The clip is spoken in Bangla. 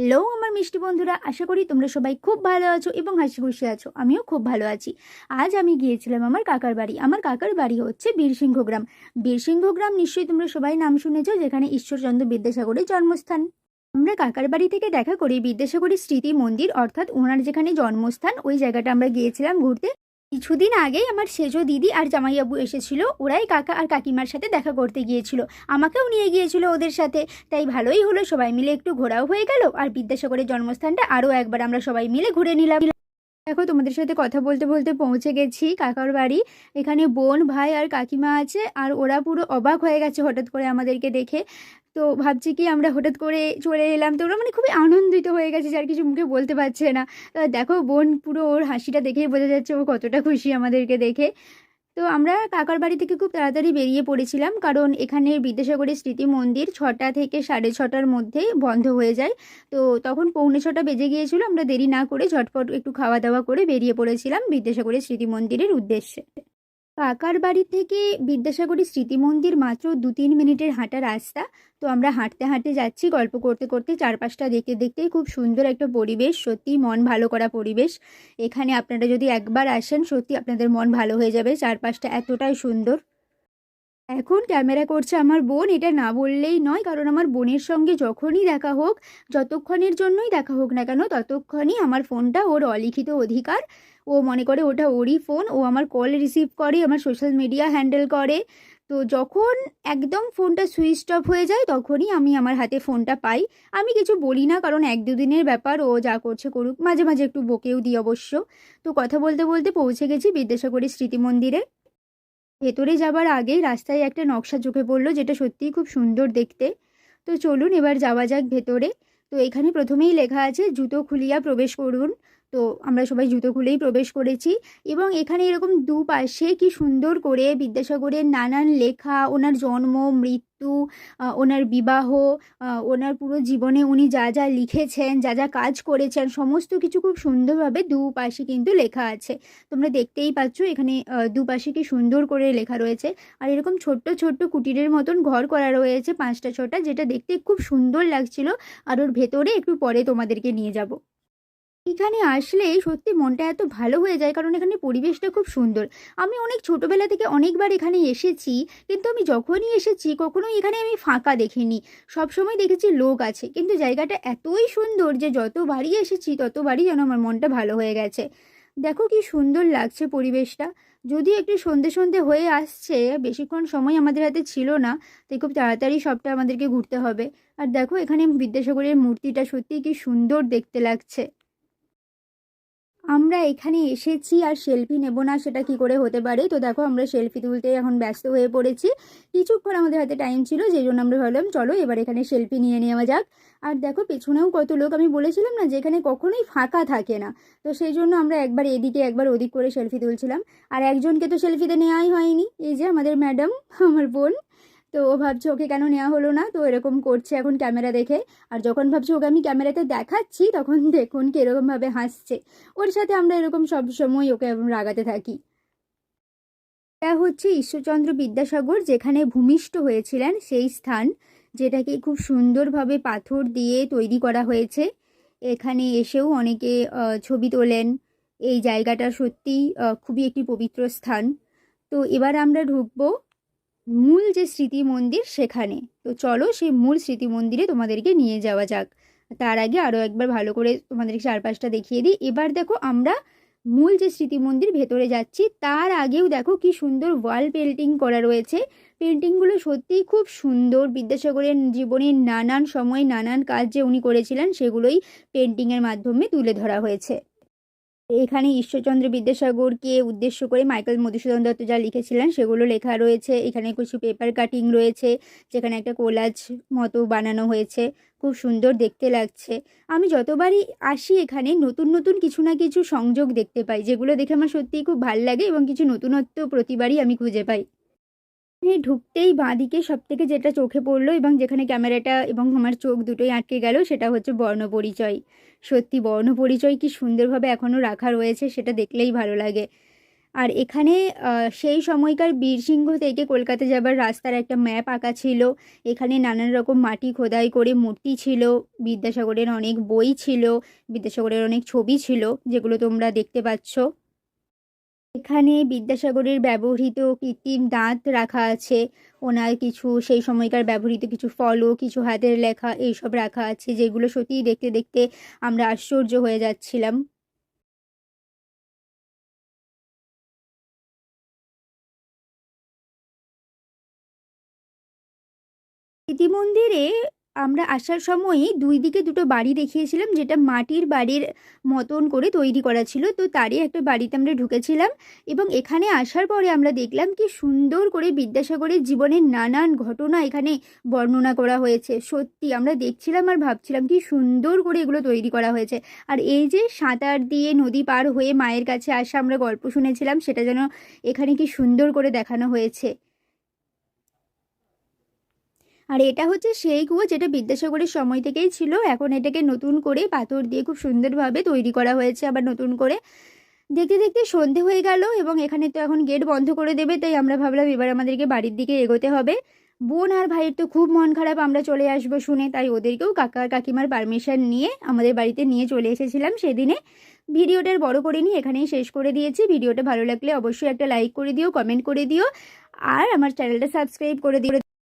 হ্যালো আমার মিষ্টি বন্ধুরা, আশা করি তোমরা সবাই খুব ভালো আছো এবং হাসি খুশি আছো। আমিও খুব ভালো আছি। আজ আমি গিয়েছিলাম আমার কাকার বাড়ি। আমার কাকার বাড়ি হচ্ছে বীরসিংহ গ্রাম। বীরসিংহ গ্রাম নিশ্চয়ই তোমরা সবাই নাম শুনেছো, যেখানে ঈশ্বরচন্দ্র বিদ্যাসাগরের জন্মস্থান। আমরা কাকার বাড়ি থেকে দেখা করি বিদ্যাসাগরের স্মৃতি মন্দির, অর্থাৎ ওনার যেখানে জন্মস্থান, ওই জায়গাটা আমরা গিয়েছিলাম ঘুরতে। কিছুদিন আগেই আমার সেজো দিদি আর জামাইবাবু এসেছিল। ওরাই কাকা আর কাকিমার সাথে দেখা করতে গিয়েছিল। আমাকেও নিয়ে গিয়েছিল ওদের সাথে। তাই ভালোই হলো, সবাই মিলে একটু ঘোরাও হয়ে গেল। আর বিদ্যাসাগরের জন্মস্থানটা আরও একবার আমরা সবাই মিলে ঘুরে নিলাম। দেখো, তোমাদের সাথে কথা বলতে বলতে পৌঁছে গেছি কাকার বাড়ি। এখানে বোন, ভাই আর কাকিমা আছে আর ওরা পুরো অবাক হয়ে গেছে হঠাৎ করে আমাদেরকে দেখে। তো ভাবছি কি আমরা হঠাৎ করে চলে এলাম তো ওরা মানে খুবই আনন্দিত হয়ে গেছে যার কিছু মুখে বলতে পারছে না। দেখো, বোন পুরো ওর হাসিটা দেখেই বোঝা যাচ্ছে ও কতটা খুশি আমাদেরকে দেখে। তো আমরা কাকার বাড়ি থেকে খুব তাড়াতাড়ি বেরিয়ে পড়েছিলাম, কারণ এখানে বিদ্যাসাগরের স্মৃতি মন্দির ছটা থেকে সাড়ে ছটার মধ্যেই বন্ধ হয়ে যায়। তো তখন পৌনে ছটা বেজে গিয়েছিল, আমরা দেরি না করে ঝটপট একটু খাওয়া দাওয়া করে বেরিয়ে পড়েছিলাম বিদ্যাসাগরের স্মৃতি মন্দিরের উদ্দেশ্যে। কাকার বাড়ি থেকে বিদ্যাসাগরের স্মৃতি মন্দির মাত্র দু তিন মিনিটের হাঁটা রাস্তা। তো আমরা হাঁটতে হাঁটতে যাচ্ছি, গল্প করতে করতে চারপাশটা দেখতে দেখতেই খুব সুন্দর একটা পরিবেশ সত্যি মন ভালো করা পরিবেশ। এখানে আপনারা যদি একবার আসেন সত্যি আপনাদের মন ভালো হয়ে যাবে, চারপাশটা এতটাই সুন্দর। এখন ক্যামেরা করছে আমার বোন, এটা না বললেই নয়, কারণ আমার বোনের সঙ্গে যখনই দেখা হোক, যতক্ষণের জন্যই দেখা হোক না কেন, ততক্ষণই আমার ফোনটা ওর অলিখিত অধিকার। ও মনে করে ওটা ওরই ফোন, ও আমার কল রিসিভ করে, আমার সোশ্যাল মিডিয়া হ্যান্ডেল করে। তো যখন একদম ফোনটা সুইচ অফ হয়ে যায়, তখনই আমি আমার হাতে ফোনটা পাই। আমি কিছু বলি না, কারণ এক দুদিনের ব্যাপার, ও যা করছে করুক, মাঝে মাঝে একটু বকেও দিই অবশ্য। তো কথা বলতে বলতে পৌঁছে গেছি বিদ্যাসাগরের স্মৃতি মন্দিরে ভেতরে যাবার আগেই রাস্তায় একটা নকশা চোখে পড়ল যেটা সত্যিই খুব সুন্দর দেখতে। তো চলুন এবার যাওয়া যাক ভেতরে। তো এখানে প্রথমেই লেখা আছে, জুতো খুলিয়া প্রবেশ করুন। তো আমরা সবাই জুতো খুলেই প্রবেশ করেছি এবং এখানে এরকম দুপাশে কি সুন্দর করে বিদ্যাসাগরের নানান লেখা, ওনার জন্ম, মৃত্যু ওনার বিবাহ ওনার পুরো জীবনে উনি যা যা লিখেছেন, যা যা কাজ করেছেন, সমস্ত কিছু খুব সুন্দরভাবে দুপাশে কিন্তু লেখা আছে। তোমরা দেখতেই পাচ্ছ এখানে দুপাশে কি সুন্দর করে লেখা রয়েছে। আর এরকম ছোট্ট ছোট্ট কুটিরের মতন ঘর করা রয়েছে পাঁচটা, ছটা, যেটা দেখতে খুব সুন্দর লাগছিল। আর ওর ভেতরে একটু পরে তোমাদেরকে নিয়ে যাব। এখানে আসলে সত্যি মনটা এত ভালো হয়ে যায় কারণ এখানে পরিবেশটা খুব সুন্দর। আমি অনেক ছোটবেলা থেকে অনেকবার এখানে এসেছি, কিন্তু আমি যখনই এসেছি কখনোই এখানে আমি ফাঁকা দেখিনি। সবসময় দেখেছি লোক আছে, কিন্তু জায়গাটা এতই সুন্দর যে যতবারই এসেছি ততবারই যেন আমার মনটা ভালো হয়ে গেছে। দেখো কি সুন্দর লাগছে পরিবেশটা। যদি একটু সন্ধে সন্ধে হয়ে আসছে, বেশিক্ষণ সময় আমাদের হাতে ছিল না, তাই খুব তাড়াতাড়ি সবটা আমাদেরকে ঘুরতে হবে। আর দেখো এখানে বিদ্যাসাগরের মূর্তিটা সত্যিই কি সুন্দর দেখতে লাগছে। আমরা এখানে এসেছি আর সেলফি নেব না, সেটা কি করে হতে পারে? তো দেখো, আমরা সেলফি তুলতে এখন ব্যস্ত হয়ে পড়েছি। কিছুক্ষণ আমাদের হাতে টাইম ছিল, যেই জন্য আমরা ভাবলাম, চলো এবার এখানে সেলফি নিয়ে নেওয়া যাক। আর দেখো, পেছনেও কত লোক, আমি বলেছিলাম না যে এখানে কখনোই ফাঁকা থাকে না। তো সেই জন্য আমরা একবার এদিকে, একবার ওদিক করে সেলফি তুলছিলাম। আর একজনকে তো সেলফিতে নেওয়াই হয়নি। এই যে আমাদের ম্যাডাম আমার বোন। তো ও ভাবছে ওকে কেন নেওয়া হলো না? তো এরকম করছে এখন ক্যামেরা দেখে। আর যখন ভাবছে ওকে আমি ক্যামেরাতে দেখাচ্ছি, তখন দেখুন কীরকমভাবে হাসছে। ওর সাথে আমরা এরকম সব সময় ওকে রাগাতে থাকি। এটা হচ্ছে ঈশ্বরচন্দ্র বিদ্যাসাগর, যেখানে ভূমিষ্ঠ হয়েছিলেন, সেই স্থান যেটাকে খুব সুন্দরভাবে পাথর দিয়ে তৈরি করা হয়েছে। এখানে এসেও অনেকে ছবি তোলেন। এই জায়গাটা সত্যি খুবই একটি পবিত্র স্থান। তো এবার আমরা ঢুকবো মূল যে স্মৃতি মন্দির সেখানে। তো চলো সেই মূল স্মৃতি মন্দিরে তোমাদেরকে নিয়ে যাওয়া যাক। তার আগে আরও একবার ভালো করে তোমাদেরকে চারপাশটা দেখিয়ে দিই। এবার দেখো আমরা মূল যে স্মৃতি মন্দির ভেতরে যাচ্ছি, তার আগেও দেখো কি সুন্দর ওয়াল পেন্টিং করা রয়েছে। পেন্টিংগুলো সত্যিই খুব সুন্দর। বিদ্যাসাগরের জীবনের নানান সময় নানান কাজ যে উনি করেছিলেন, সেগুলোই পেন্টিংয়ের মাধ্যমে তুলে ধরা হয়েছে। এখানে ঈশ্বরচন্দ্র বিদ্যাসাগরকে উদ্দেশ্য করে মাইকেল মধুসূদন দত্ত যা লিখেছিলেন সেগুলো লেখা রয়েছে। এখানে কিছু পেপার কাটিং রয়েছে, যেখানে একটা কোলাজ মতো বানানো হয়েছে। খুব সুন্দর দেখতে লাগছে। আমি যতবারই আসি এখানে, নতুন নতুন কিছু না কিছু সংযোগ দেখতে পাই, যেগুলো দেখে আমার সত্যিই খুব ভালো লাগে এবং কিছু নতুনত্ব প্রতিবারই আমি খুঁজে পাই। ঢুকতেই বাঁদিকে সব থেকে যেটা চোখে পড়ল এবং যেখানে ক্যামেরাটা এবং আমার চোখ দুটোই আটকে গেল, সেটা হচ্ছে বর্ণপরিচয় সত্যি বর্ণপরিচয় কি সুন্দরভাবে এখনও রাখা রয়েছে সেটা দেখলেই ভালো লাগে। আর এখানে সেই সময়কার বীরসিংহ থেকে কলকাতা যাবার রাস্তার একটা ম্যাপ আঁকা ছিল। এখানে নানান রকম মাটি খোদাই করে মূর্তি ছিল, বিদ্যাসাগরের অনেক বই ছিল, বিদ্যাসাগরের অনেক ছবি ছিল, যেগুলো তোমরা দেখতে পাচ্ছ। এখানে বিদ্যাসাগরের ব্যবহৃত কৃত্রিম দাঁত রাখা আছে। ওনার কিছু, সেই সময়কার ব্যবহৃত কিছু ফলও কিছু হাতের লেখা, এইসব রাখা আছে, যেগুলো সত্যিই দেখতে দেখতে আমরা আশ্চর্য হয়ে যাচ্ছিলাম। স্মৃতি মন্দিরে আমরা আসার সময়ই দুই দিকে দুটো বাড়ি দেখিয়েছিলাম, যেটা মাটির বাড়ির মতন করে তৈরি করা ছিল। তো তারই একটা বাড়িতে আমরা ঢুকেছিলাম এবং এখানে আসার পরে আমরা দেখলাম কি সুন্দর করে বিদ্যাসাগরের জীবনের নানান ঘটনা এখানে বর্ণনা করা হয়েছে। সত্যি আমরা দেখছিলাম আর ভাবছিলাম কি সুন্দর করে এগুলো তৈরি করা হয়েছে। আর এই যে সাঁতার দিয়ে নদী পার হয়ে মায়ের কাছে আসা আমরা গল্প শুনেছিলাম, সেটা যেন এখানে কি সুন্দর করে দেখানো হয়েছে। আর এটা হচ্ছে সেই কুয়ো যেটা বিদ্যাসাগরের সময় থেকেই ছিল। এখন এটাকে নতুন করে পাথর দিয়ে খুব সুন্দরভাবে তৈরি করা হয়েছে আবার নতুন করে। দেখতে দেখতে সন্ধে হয়ে গেল এবং এখানে তো এখন গেট বন্ধ করে দেবে, তাই আমরা ভাবলাম এবার আমাদেরকে বাড়ির দিকে এগোতে হবে। বোন আর ভাইয়ের তো খুব মন খারাপ, আমরা চলে আসব শুনে, তাই ওদেরকেও কাকা কাকিমার পারমিশন নিয়ে আমাদের বাড়িতে নিয়ে চলে এসেছিলাম সেদিনে। ভিডিওটার বড় করে নিয়ে এখানেই শেষ করে দিয়েছি। ভিডিওটা ভালো লাগলে অবশ্যই একটা লাইক করে দিও, কমেন্ট করে দিও, আর আমার চ্যানেলটা সাবস্ক্রাইব করে দিও।